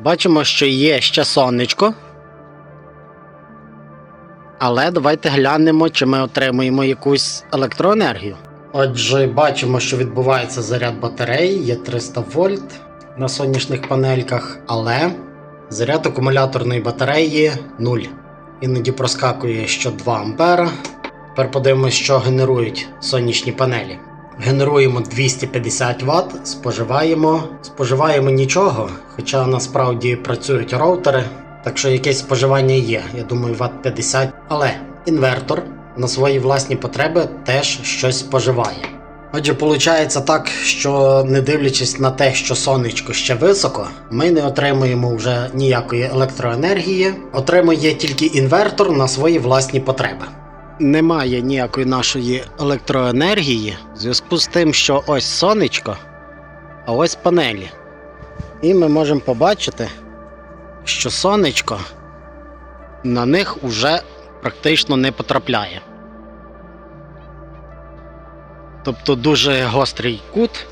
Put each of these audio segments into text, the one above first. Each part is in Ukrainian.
Бачимо, що є ще сонечко. Але давайте глянемо, чи ми отримуємо якусь електроенергію. Отже, бачимо, що відбувається заряд батареї, є 300 вольт на сонячних панельках, але заряд акумуляторної батареї 0. Іноді проскакує що 2 ампера. Тепер подивимось, що генерують сонячні панелі. Генеруємо 250 Вт, споживаємо. Споживаємо нічого, хоча насправді працюють роутери, так що якесь споживання є. Я думаю, Вт 50. Але інвертор на свої власні потреби теж щось споживає. Отже, виходить так, що не дивлячись на те, що сонечко ще високо, ми не отримуємо вже ніякої електроенергії, отримує тільки інвертор на свої власні потреби. Немає ніякої нашої електроенергії в зв'язку з тим, що ось сонечко, а ось панелі. І ми можемо побачити, що сонечко на них уже практично не потрапляє. Тобто дуже гострий кут.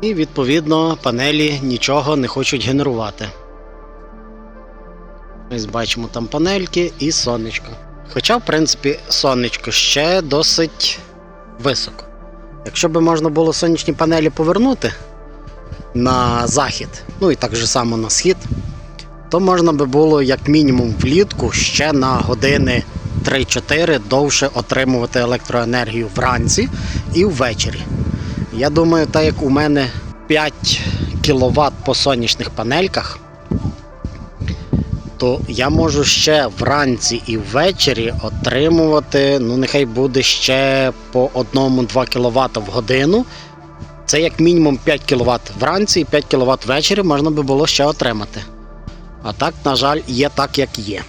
І відповідно панелі нічого не хочуть генерувати. Ось бачимо там панельки і сонечко. Хоча, в принципі, сонечко ще досить високо. Якщо би можна було сонячні панелі повернути на захід, ну і так же само на схід, то можна би було як мінімум влітку ще на години 3-4 довше отримувати електроенергію вранці і ввечері. Я думаю, так як у мене 5 кВт по сонячних панельках, то я можу ще вранці і ввечері отримувати, ну нехай буде ще по 1-2 кВт в годину. Це як мінімум 5 кВт вранці і 5 кВт ввечері можна би було ще отримати. А так, на жаль, є так, як є.